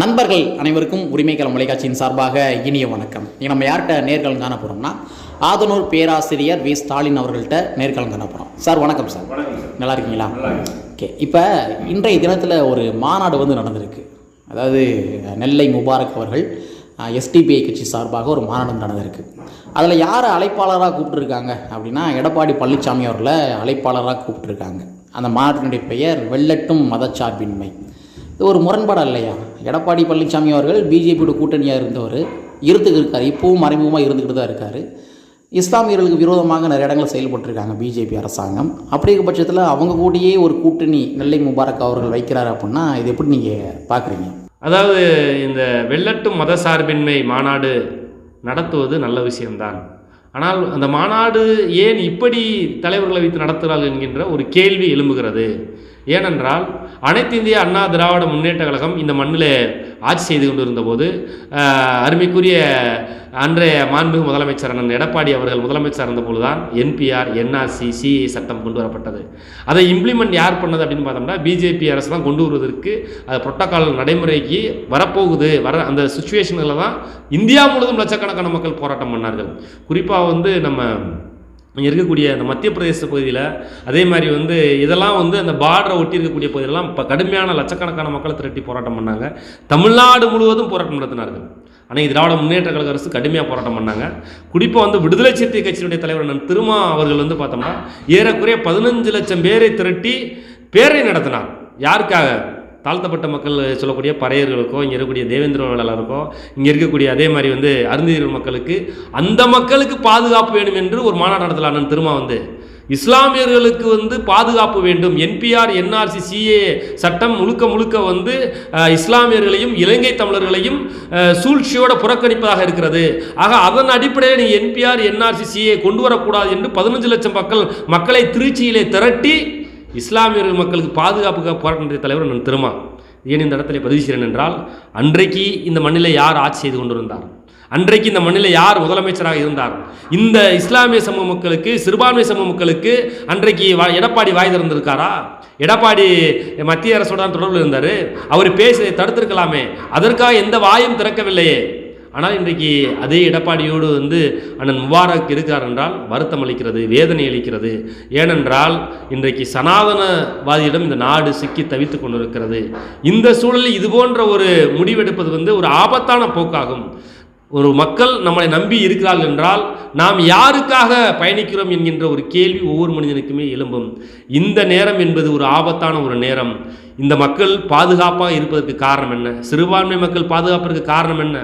நண்பர்கள் அனைவருக்கும் உரிமைக்களம் தொலைக்காட்சியின் சார்பாக இனிய வணக்கம். இங்க நம்ம யார்கிட்ட நேர்காலம் காண போகிறோம்னா ஆதனூர் பேராசிரியர் வி. ஸ்டாலின் அவர்கள்ட்ட நேர்காலம் காண போகிறோம் சார் வணக்கம் சார். நல்லா இருக்கீங்களா? ஓகே. இப்போ இன்றைய தினத்தில் ஒரு மாநாடு வந்து நடந்திருக்கு. அதாவது நெல்லை முபாரக் அவர்கள் எஸ்டிபிஐ கட்சி சார்பாக ஒரு மாநாடு நடந்திருக்கு. அதில் யாரை அழைப்பாளராக கூப்பிட்டுருக்காங்க அப்படின்னா எடப்பாடி பழனிசாமி அவர்களை அழைப்பாளராக கூப்பிட்டுருக்காங்க. அந்த மாநாட்டினுடைய பெயர் வெள்ளட்டும் மதச்சார்பின்மை. இது ஒரு முரண்பாடாக இல்லையா? எடப்பாடி பழனிசாமி அவர்கள் பிஜேபியோட கூட்டணியாக இருந்தவர் இருந்துக்கிட்டு இருக்கார் இப்போவும் மறைமுகமாக இருந்துக்கிட்டு தான் இருக்கார். இஸ்லாமியர்களுக்கு விரோதமாக நிறைய இடங்களில் செயல்பட்டுருக்காங்க பிஜேபி அரசாங்கம். அப்படிங்கிற பட்சத்தில் அவங்க கூடயே ஒரு கூட்டணி நெல்லை முபாரக் அவர்கள் வைக்கிறார் அப்படின்னா இது எப்படி நீங்கள் பார்க்குறீங்க அதாவது இந்த வெள்ளட்டும் மதசார்பின்மை மாநாடு நடத்துவது நல்ல விஷயம்தான். ஆனால் அந்த மாநாடு ஏன் இப்படி தலைவர்களை வைத்து நடத்துகிறார்கள் என்கின்ற ஒரு கேள்வி எழும்புகிறது. ஏனென்றால் அனைத்து இந்திய அண்ணா திராவிட முன்னேற்ற கழகம் இந்த மண்ணில் ஆட்சி செய்து கொண்டிருந்த போது அருமைக்குரிய அன்றைய மாண்புமிகு முதலமைச்சர் அண்ணன் எடப்பாடி அவர்கள் முதலமைச்சர் இருந்தபோது தான் என்பிஆர் என்ஆர்சி சிஏ சட்டம் கொண்டு வரப்பட்டது. அதை இம்ப்ளிமெண்ட் யார் பண்ணது அப்படின்னு பார்த்தோம்னா பிஜேபி அரசு தான் கொண்டு வருவதற்கு அது புரோட்டோக்கால் நடைமுறைக்கு வரப்போகுது. வர அந்த சுச்சுவேஷனில் தான் இந்தியா முழுவதும் லட்சக்கணக்கான மக்கள் போராட்டம் பண்ணார்கள். குறிப்பாக வந்து நம்ம இங்கே இருக்கக்கூடிய அந்த மத்திய பிரதேச பகுதியில் அதே மாதிரி வந்து இதெல்லாம் வந்து அந்த பார்டரை ஒட்டி இருக்கக்கூடிய பகுதியிலலாம் இப்போ கடுமையான லட்சக்கணக்கான மக்களை திரட்டி போராட்டம் பண்ணாங்க. தமிழ்நாடு முழுவதும் போராட்டம் நடத்தினார்கள். ஆனால் திராவிட முன்னேற்ற கழக அரசு கடுமையாக போராட்டம் பண்ணாங்க. குறிப்பாக வந்து விடுதலை சிறுத்தை கட்சியினுடைய தலைவர் நான் திருமா அவர்கள் வந்து பார்த்தோம்னா ஏறக்குறைய பதினஞ்சு லட்சம் பேரை திரட்டி பேரை நடத்தினார். யாருக்காக? தாழ்த்தப்பட்ட மக்கள் சொல்லக்கூடிய பறையர்களுக்கோ இங்கே இருக்கக்கூடிய தேவேந்திர வேளாளருக்கோ இங்கே இருக்கக்கூடிய அதே மாதிரி வந்து அருந்தீர்கள் மக்களுக்கு அந்த மக்களுக்கு பாதுகாப்பு வேணும் என்று ஒரு மாநாடு நடத்தலான அண்ணன் திருமா வந்து இஸ்லாமியர்களுக்கு வந்து பாதுகாப்பு வேண்டும். என்பிஆர் என்ஆர்சி சிஏ சட்டம் முழுக்க முழுக்க வந்து இஸ்லாமியர்களையும் இலங்கை தமிழர்களையும் சூழ்ச்சியோடு சூழ்ச்சியோட புறக்கணிப்பதாக இருக்கிறது. ஆக அதன் அடிப்படையில் நீ என்பிஆர் என்ஆர்சி சிஏ கொண்டு வரக்கூடாது என்று பதினஞ்சு லட்சம் மக்கள் மக்களை திருச்சியிலே திரட்டி இஸ்லாமியர்கள் மக்களுக்கு பாதுகாப்புக்காக போராட்டம் தலைவர் நான் திருமா. ஏன் இந்த இடத்துல பதிவு செய்கிறேன் என்றால் அன்றைக்கு இந்த மண்ணில் யார் ஆட்சி செய்து கொண்டிருந்தார்? அன்றைக்கு இந்த மண்ணில் யார் முதலமைச்சராக இருந்தார்? இந்த இஸ்லாமிய சமூக மக்களுக்கு சிறுபான்மை சமூக மக்களுக்கு அன்றைக்கு வா- எடப்பாடி வாய் திறந்திருக்காரா? எடப்பாடி மத்திய அரசோட தொடர்பில் இருந்தார். அவர் பேசி தடுத்திருக்கலாமே. அதற்காக எந்த வாயும் திறக்கவில்லையே. ஆனால் இன்றைக்கு அதே எடப்பாடியோடு வந்து அண்ணன் முபாரக் இருக்கிறார் என்றால் வருத்தம் அளிக்கிறது வேதனை அளிக்கிறது. ஏனென்றால் இன்றைக்கு சனாதனவாதியிடம் இந்த நாடு சிக்கி தவித்து கொண்டிருக்கிறது. இந்த சூழலில் இது போன்ற ஒரு முடிவெடுப்பது வந்து ஒரு ஆபத்தான போக்காகும். ஒரு மக்கள் நம்மளை நம்பி இருக்கிறார்கள் என்றால் நாம் யாருக்காக பயணிக்கிறோம் என்கின்ற ஒரு கேள்வி ஒவ்வொரு மனிதனுக்குமே எழும்பும். இந்த நேரம் என்பது ஒரு ஆபத்தான ஒரு நேரம். இந்த மக்கள் பாதுகாப்பாக இருப்பதற்கு காரணம் என்ன? சிறுபான்மை மக்கள் பாதுகாப்பதற்கு காரணம் என்ன?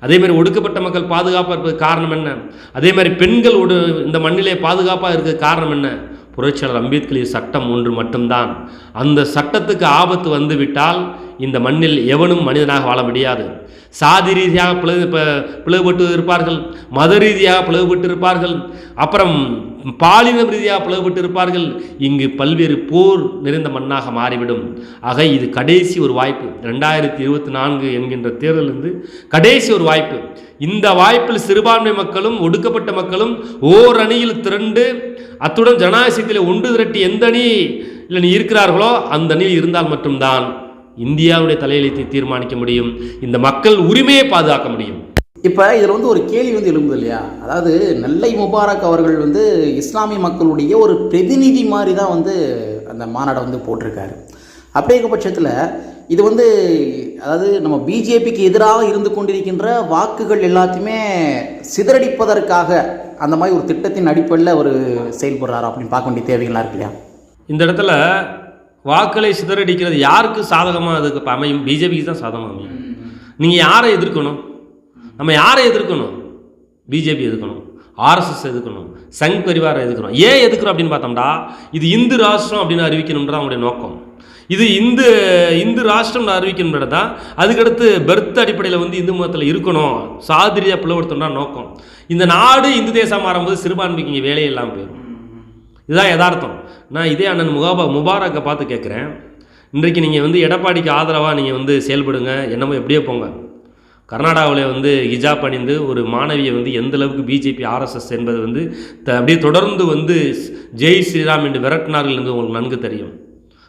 அதே மாதிரி ஒடுக்கப்பட்ட மக்கள் பாதுகாப்பாக இருப்பதற்கு காரணம் என்ன? அதே மாதிரி பெண்கள் ஒரு இந்த மண்ணிலே பாதுகாப்பாக இருக்கிறது காரணம் என்ன? புரட்சியாளர் அம்பேத்கரின் சட்டம் ஒன்று மட்டும்தான். அந்த சட்டத்துக்கு ஆபத்து வந்துவிட்டால் இந்த மண்ணில் எவனும் மனிதனாக வாழ முடியாது. சாதி ரீதியாக பிளவு பிளவுபட்டு இருப்பார்கள் மத ரீதியாக பிளவுபட்டு இருப்பார்கள் அப்புறம் பாலின ரீதியாக பிளவுபட்டு இருப்பார்கள். இங்கு பல்வேறு போர் நிறைந்த மண்ணாக மாறிவிடும். ஆக இது கடைசி ஒரு வாய்ப்பு. ரெண்டாயிரத்தி இருபத்தி நான்கு என்கின்ற தேர்தலிருந்து கடைசி ஒரு வாய்ப்பு. இந்த வாய்ப்பில் சிறுபான்மை மக்களும் ஒடுக்கப்பட்ட மக்களும் ஓர் அணியில் திரண்டு அத்துடன் ஜனநாயகத்தில் ஒன்று திரட்டி எந்த அணியில் நீ இருக்கிறார்களோ அந்த அணியில் இருந்தால் மட்டும்தான். இந்தியாவுடைய தலையெழுத்தை தீர்மானிக்க முடியும். இந்த மக்கள் உரிமையை பாதுகாக்க முடியும். இப்போ இதில் வந்து ஒரு கேள்வி வந்து எழும்புது இல்லையா? அதாவது நெல்லை முபாரக் அவர்கள் வந்து இஸ்லாமிய மக்களுடைய ஒரு பிரதிநிதி மாதிரி தான் வந்து அந்த மாநாடை வந்து போட்டிருக்காரு. அப்படிங்கிற பட்சத்தில் இது வந்து அதாவது நம்ம பிஜேபிக்கு எதிராக இருந்து கொண்டிருக்கின்ற வாக்குகள் எல்லாத்தையுமே சிதறடிப்பதற்காக அந்த மாதிரி ஒரு திட்டத்தின் அடிப்படையில் ஒரு செயல்படுறாரு அப்படின்னு பார்க்க வேண்டிய தேவைகள்லாம் இருக்கு இல்லையா? இந்த இடத்துல வாக்களை சிதறடிக்கிறது யாருக்கு சாதகமாக அதுக்கு அமையும் பிஜேபிக்கு தான் சாதகமாக அமையும். நீங்கள் யாரை எதிர்க்கணும்? நம்ம யாரை எதிர்க்கணும்? பிஜேபி எதிர்க்கணும். ஆர்எஸ்எஸ் எதுக்கணும் சங் பரிவாரை எதுக்கணும் ஏன் எதுக்குறோம் அப்படின்னு பார்த்தோம்னா இது இந்து ராஷ்டிரம் அப்படின்னு அறிவிக்கணும்ன்றது அவங்களுடைய நோக்கம். இது இந்து இந்து ராஷ்டிரம் அறிவிக்கணும்ன்றது தான் அதுக்கடுத்து பெர்த் அடிப்படையில் வந்து இந்து மதத்தில் இருக்கணும். சாதிரியாக பிளவுபடுத்தணும்னா நோக்கம். இந்த நாடு இந்து தேசம் மாறும்போது சிறுபான்மைக்கு இங்கே வேலையே இல்லாமல் போயிடும் இதுதான் யதார்த்தம். நான் இதே அண்ணன் முகாபா முபாரக்கை பார்த்து கேட்குறேன். இன்றைக்கு நீங்கள் வந்து எடப்பாடிக்கு ஆதரவாக நீங்கள் வந்து செயல்படுங்க என்னமோ எப்படியோ போங்க. கர்நாடகாவில் வந்து ஹிஜாப் அணிந்து ஒரு மாணவியை வந்து எந்த அளவுக்கு பிஜேபி ஆர்எஸ்எஸ் என்பது வந்து த- அப்படியே தொடர்ந்து வந்து ஜெய் ஸ்ரீராம் என்று விரட்டினார்கள் என்று உங்களுக்கு நன்கு தெரியும்.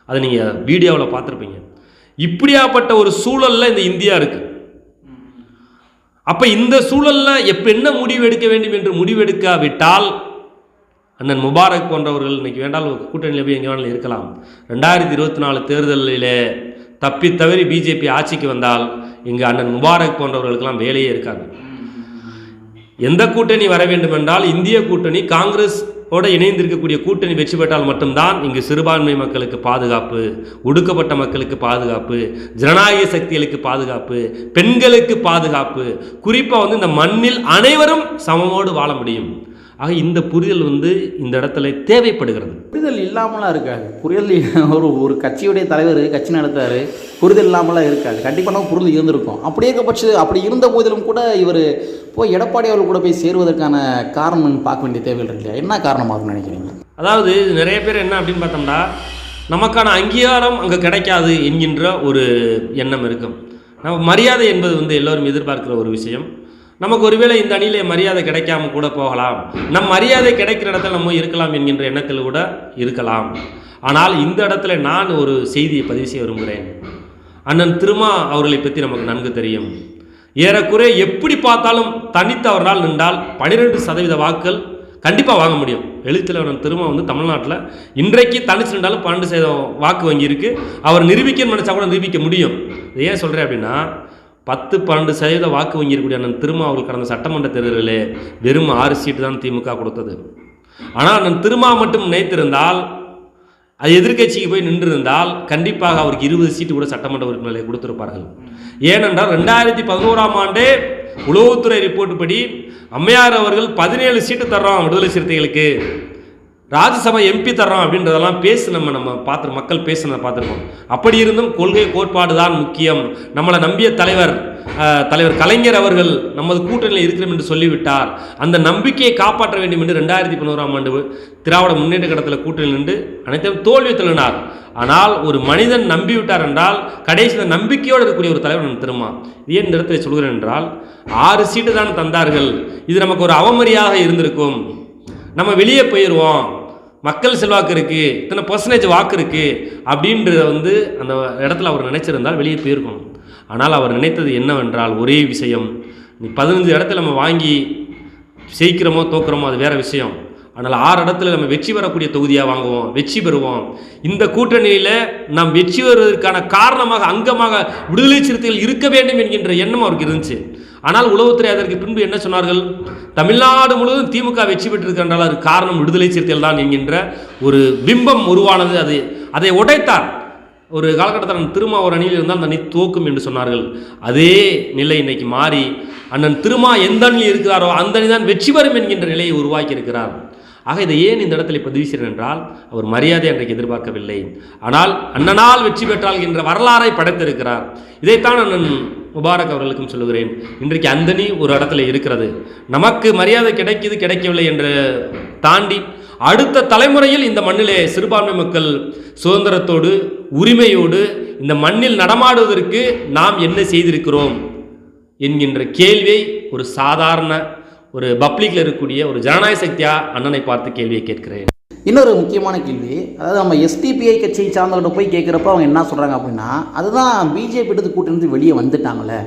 அதை நீங்கள் வீடியோவில் பார்த்துருப்பீங்க. இப்படியாப்பட்ட ஒரு சூழல்ல இந்த இந்தியா இருக்குது அப்போ இந்த சூழல்ல எப்ப என்ன முடிவு எடுக்க வேண்டும் என்று முடிவெடுக்காவிட்டால் அண்ணன் முபாரக் போன்றவர்கள் இன்றைக்கி வேண்டால் கூட்டணியில் போய் எங்கே வேணாலும் இருக்கலாம். ரெண்டாயிரத்தி இருபத்தி நாலு தேர்தலிலே தப்பி தவறி பிஜேபி ஆட்சிக்கு வந்தால் இங்கே அண்ணன் முபாரக் போன்றவர்களுக்கெல்லாம் வேலையே இருக்காது. எந்த கூட்டணி வர வேண்டும் என்றால் இந்திய கூட்டணி காங்கிரஸ் ஓட இணைந்திருக்கக்கூடிய கூட்டணி வெற்றி பெற்றால் மட்டும்தான் இங்கு சிறுபான்மை மக்களுக்கு பாதுகாப்பு ஒடுக்கப்பட்ட மக்களுக்கு பாதுகாப்பு ஜனநாயக சக்திகளுக்கு பாதுகாப்பு பெண்களுக்கு பாதுகாப்பு குறிப்பாக வந்து இந்த மண்ணில் அனைவரும் சமமோடு வாழ முடியும். ஆக இந்த புரிதல் வந்து இந்த இடத்துல தேவைப்படுகிறது. புரிதல் இல்லாமலாம் இருக்காது. புரிதல் ஒரு ஒரு கட்சியுடைய தலைவர் கட்சி நடத்துறாரு புரிதல் இல்லாமலாம் இருக்காது. கண்டிப்பாக நம்ம புரிதல் இருந்திருக்கும். அப்படி இருக்க பட்ச அப்படி இருந்த போதிலும் கூட இவர் போய் எடப்பாடி அவர்கள் கூட போய் சேருவதற்கான காரணம் பார்க்க வேண்டிய தேவைகள் இருக்கு இல்லையா? என்ன காரணமாகும்னு நினைக்கிறீங்க? அதாவது நிறைய பேர் என்ன அப்படின்னு பார்த்தோம்னா நமக்கான அங்கீகாரம் அங்கே கிடைக்காது என்கின்ற ஒரு எண்ணம் இருக்கும். நம்ம மரியாதை என்பது வந்து எல்லோரும் எதிர்பார்க்கிற ஒரு விஷயம். நமக்கு ஒருவேளை இந்த அணியிலே மரியாதை கிடைக்காம கூட போகலாம். நம் மரியாதை கிடைக்கிற இடத்துல நம்ம இருக்கலாம் என்கின்ற எண்ணத்தில் கூட இருக்கலாம். ஆனால் இந்த இடத்துல நான் ஒரு செய்தியை பதிவு செய்ய விரும்புகிறேன். அண்ணன் திருமா அவர்களை பற்றி நமக்கு நன்கு தெரியும். ஏறக்குறைய எப்படி பார்த்தாலும் தனித்து அவரால் நின்றால் பனிரெண்டு சதவீத வாக்குகள் கண்டிப்பாக வாங்க முடியும். எழுத்தலைவரன் திரும்ப வந்து தமிழ்நாட்டில் இன்றைக்கு தனிச்சு நின்றாலும் பன்னெண்டு சதவீதம் வாக்கு வங்கி இருக்குது அவர் நிரூபிக்கணும்னு நினச்சா கூட நிரூபிக்க முடியும். ஏன் சொல்கிறேன் அப்படின்னா பத்து பன்னெண்டு சதவீத வாக்கு வங்கி இருக்கக்கூடிய அண்ணன் திருமா கடந்த சட்டமன்ற தேர்தலிலே வெறும் ஆறு சீட்டு தான் திமுக கொடுத்தது. ஆனால் அண்ணன் திருமா மட்டும் நினைத்திருந்தால் அது எதிர்க்கட்சிக்கு போய் நின்றிருந்தால் கண்டிப்பாக அவருக்கு இருபது சீட்டு கூட சட்டமன்ற உறுப்பினர்களை கொடுத்திருப்பார்கள். ஏனென்றால் ரெண்டாயிரத்தி பதினோராம் ஆண்டே உளவுத்துறை ரிப்போர்ட் படி அம்மையார் அவர்கள் பதினேழு சீட்டு தர்றோம் விடுதலை சிறுத்தைகளுக்கு. ராஜ்யசபா எம்பி தர்றோம் அப்படின்றதெல்லாம் பேசி நம்ம நம்ம பார்த்து மக்கள் பேசுனதை பார்த்துருக்கோம் அப்படி இருந்தும் கொள்கை கோட்பாடு தான் முக்கியம். நம்மளை நம்பிய தலைவர் தலைவர் கலைஞர் அவர்கள் நமது கூட்டணியில் இருக்கிறோம் என்று சொல்லிவிட்டார். அந்த நம்பிக்கையை காப்பாற்ற வேண்டும் என்று ரெண்டாயிரத்தி பதினோராம் ஆண்டு திராவிட முன்னேற்ற கட்டத்தில் கூட்டணியில் நின்று அனைத்தையும் தோல்வி தள்ளினார். ஆனால் ஒரு மனிதன் நம்பிவிட்டார் என்றால் கடைசி நம்பிக்கையோடு இருக்கக்கூடிய ஒரு தலைவர் நான் திரும்ப ஏன் இந்த இடத்துல சொல்கிறேன் என்றால் ஆறு சீட்டு தான் தந்தார்கள். இது நமக்கு ஒரு அவமரியாக இருந்திருக்கும். நம்ம வெளியே போயிடுவோம் மக்கள் செல்வாக்கு இருக்குது இத்தனை பர்சன்டேஜ் வாக்கு இருக்குது அப்படின்றத வந்து அந்த இடத்துல அவர் நினைச்சிருந்தால் வெளியே போயிருக்கணும். ஆனால் அவர் நினைத்தது என்னவென்றால் ஒரே விஷயம். நீ பதினஞ்சு இடத்துல நம்ம வாங்கி ஜெயிக்கிறோமோ தோக்குறோமோ அது வேற விஷயம். ஆனால் ஆறு இடத்துல நம்ம வெற்றி பெறக்கூடிய தொகுதியாக வாங்குவோம் வெற்றி பெறுவோம். இந்த கூட்டணியில் நாம் வெற்றி பெறுவதற்கான காரணமாக அங்கமாக விடுதலை சிறுத்தைகள் இருக்க வேண்டும் என்கின்ற எண்ணம் அவருக்கு இருந்துச்சு. ஆனால் உளவுத்துறை அதற்கு பின்பு என்ன சொன்னார்கள்? தமிழ்நாடு முழுவதும் திமுக வெற்றி பெற்றிருக்கின்றால் அது காரணம் விடுதலை சிறுத்தைகள் தான் என்கின்ற ஒரு பிம்பம் உருவானது. அது அதை உடைத்தார். ஒரு காலகட்டத்தில் திருமா ஒரு அணியில் இருந்தால் அந்த அணி தோக்கும் என்று சொன்னார்கள். அதே நிலை இன்னைக்கு மாறி அண்ணன் திருமா எந்த அணியில் இருக்கிறாரோ அந்த அணி தான் வெற்றி பெறும் என்கின்ற நிலையை உருவாக்கி இருக்கிறார் ஆக இதை ஏன் இந்த இடத்துல பதிவு செய்கிறேன் என்றால் அவர் மரியாதை அன்றைக்கு எதிர்பார்க்கவில்லை. ஆனால் அண்ணனால் வெற்றி பெற்றால் என்ற வரலாறை படைத்திருக்கிறார். இதைத்தான் அண்ணன் முபாரக் அவர்களுக்கும் சொல்லுகிறேன் இன்றைக்கு அந்தனி ஒரு இடத்துல இருக்கிறது. நமக்கு மரியாதை கிடைக்கிது கிடைக்கவில்லை என்று தாண்டி அடுத்த தலைமுறையில் இந்த மண்ணிலே சிறுபான்மை மக்கள் சுதந்திரத்தோடு உரிமையோடு இந்த மண்ணில் நடமாடுவதற்கு நாம் என்ன செய்திருக்கிறோம் என்கின்ற கேள்வியை ஒரு சாதாரண ஒரு பப்ளிக்கில் இருக்கக்கூடிய ஒரு ஜனநாயக சக்தியா அண்ணனை பார்த்து கேள்வியை கேட்கிறேன். இன்னொரு முக்கியமான கேள்வி அதாவது நம்ம எஸ்டிபிஐ கட்சியை சார்ந்தவர்கிட்ட போய் கேட்குறப்ப அவங்க என்ன சொல்கிறாங்க அப்படின்னா அதுதான் பிஜேபி எடுத்து கூட்டணி வெளியே வந்துட்டாங்களே.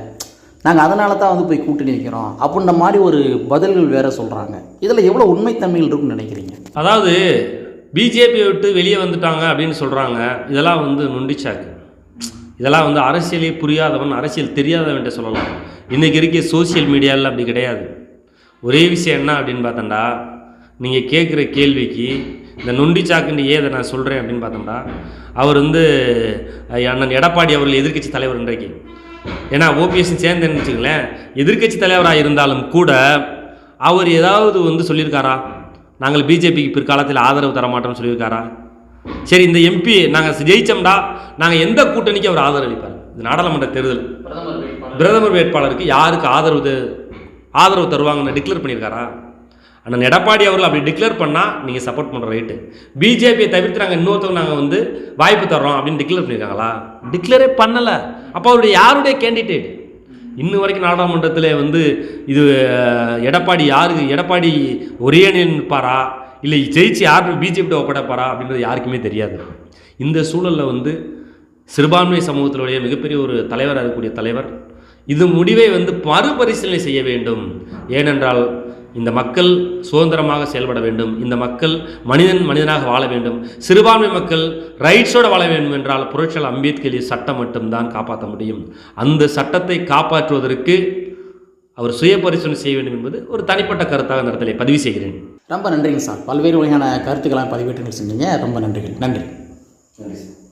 நாங்கள் அதனால தான் வந்து போய் கூட்டணி வைக்கிறோம் அப்படின்ற மாதிரி ஒரு பதில்கள் வேறு சொல்கிறாங்க இதில் எவ்வளோ உண்மைத்தன்மைகள் இருக்குன்னு நினைக்கிறீங்க? அதாவது பிஜேபியை விட்டு வெளியே வந்துட்டாங்க அப்படின்னு சொல்கிறாங்க இதெல்லாம் வந்து நொண்டிச்சாக்கு. இதெல்லாம் வந்து அரசியலே புரியாதவன் அரசியல் தெரியாதவன்ட்டு சொல்லலாம். இன்றைக்கி இருக்க சோஷியல் மீடியாவில் அப்படி கிடையாது. ஒரே விஷயம் என்ன அப்படின்னு பார்த்தண்டா நீங்கள் கேட்குற கேள்விக்கு இந்த நொண்டி சாக்குன்னு ஏதை நான் சொல்கிறேன் அப்படின்னு பார்த்தோம்டா அவர் வந்து அண்ணன் எடப்பாடி அவர்கள் எதிர்க்கட்சி தலைவர் இன்றைக்கு. ஏன்னா ஓபிஎஸ் சேர்ந்தேன்னு வச்சுங்களேன் எதிர்க்கட்சி தலைவராக இருந்தாலும் கூட அவர் ஏதாவது வந்து சொல்லியிருக்காரா? நாங்கள் பிஜேபிக்கு பிற்காலத்தில் ஆதரவு தர மாட்டோம்னு சொல்லியிருக்காரா? சரி இந்த எம்பி நாங்கள் ஜெயிச்சோம்டா நாங்கள் எந்த கூட்டணிக்கு அவர் ஆதரவு அளிப்பார்? இது நாடாளுமன்ற தேர்தல். பிரதமர் வேட்பாளருக்கு. யாருக்கு ஆதரவு ஆதரவு தருவாங்கன்னு டிக்ளேர் பண்ணியிருக்காரா? அண்ணன் எடப்பாடி அவர்கள் அப்படி டிக்ளேர் பண்ணால் நீங்கள் சப்போர்ட் பண்ணுற ரைட்டு பிஜேபியை தவிர்த்து நாங்கள் இன்னொருத்தவங்க நாங்கள் வந்து வாய்ப்பு தர்றோம் அப்படின்னு டிக்ளேர் பண்ணியிருக்காங்களா டிக்ளேரே பண்ணலை. அப்போ அவருடைய யாருடைய கேண்டிடேட் இன்னும் வரைக்கும் நாடாளுமன்றத்தில் வந்து இது எடப்பாடி யாருக்கு எடப்பாடி ஒரே நிற்பாரா? இல்லை ஜெயிச்சு யார் பிஜேபிட்ட ஒப்படைப்பாரா? அப்படின்றது யாருக்குமே தெரியாது. இந்த சூழலில் வந்து சிறுபான்மை சமூகத்தினுடைய மிகப்பெரிய ஒரு தலைவராக இருக்கக்கூடிய தலைவர் இது முடிவை வந்து மறுபரிசீலனை செய்ய வேண்டும். ஏனென்றால் இந்த மக்கள் சுதந்திரமாக செயல்பட வேண்டும். இந்த மக்கள் மனிதன் மனிதனாக வாழ வேண்டும். சிறுபான்மை மக்கள் ரைட்ஸோடு வாழ வேண்டும் என்றால் புரட்சியாளர் அம்பேத்கர் சட்டம் மட்டும்தான் காப்பாற்ற முடியும். அந்த சட்டத்தை காப்பாற்றுவதற்கு அவர் சுய பரிசோதனை செய்ய வேண்டும் என்பது ஒரு தனிப்பட்ட கருத்தாக இந்த இடத்துல பதிவு செய்கிறேன். ரொம்ப நன்றிங்க சார். பல்வேறு வகையான கருத்துக்களை பதிவேற்றுகள் செஞ்சீங்க. ரொம்ப நன்றிகள். நன்றி. நன்றி சார்.